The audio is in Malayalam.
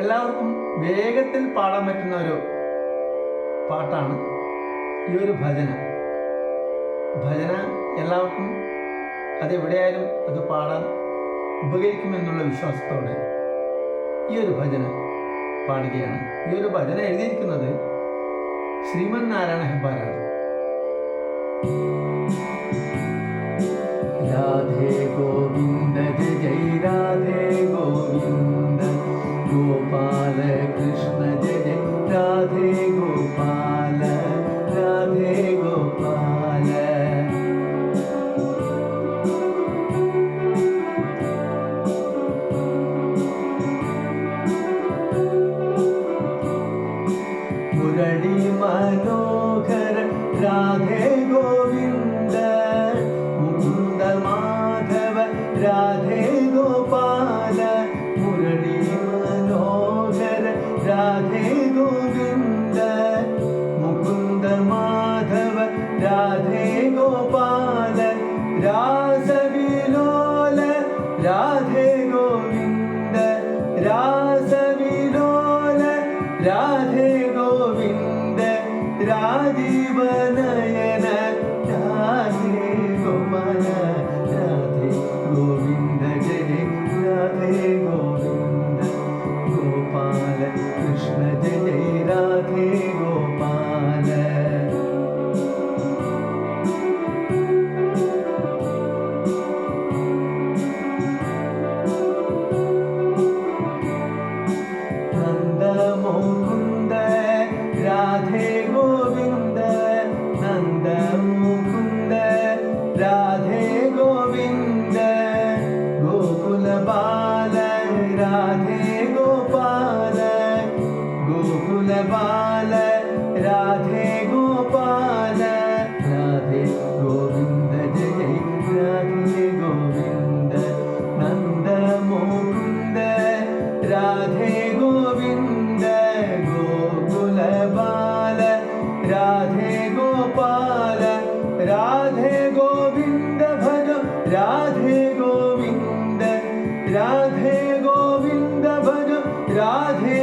എല്ലാവർക്കും വേഗത്തിൽ പാടാൻ പറ്റുന്ന ഒരു പാട്ടാണ് ഈ ഒരു ഭജന. ഭജന എല്ലാവർക്കും അതെവിടെയായാലും അത് പാടാൻ ഉപകരിക്കുമെന്നുള്ള വിശ്വാസത്തോടെ ഈ ഒരു ഭജന പാടുകയാണ്. ഈ ഒരു ഭജന എഴുതിയിരിക്കുന്നത് ശ്രീമൻ നാരായണ ഹെബ്ബാരാണ് രാധേ ഗോവിന്ദ രാധേ ഗോപാല രാധേ ഗോപാല. മുരളി മനോഹര രാധേ രാധേ ഗോവിന്ദ രാസവിലോല രാധേ രാധേ ഗോവിന്ദ ഭജ രാധേ ഗോവിന്ദ രാധേ ഗോവിന്ദ ഭജ രാധേ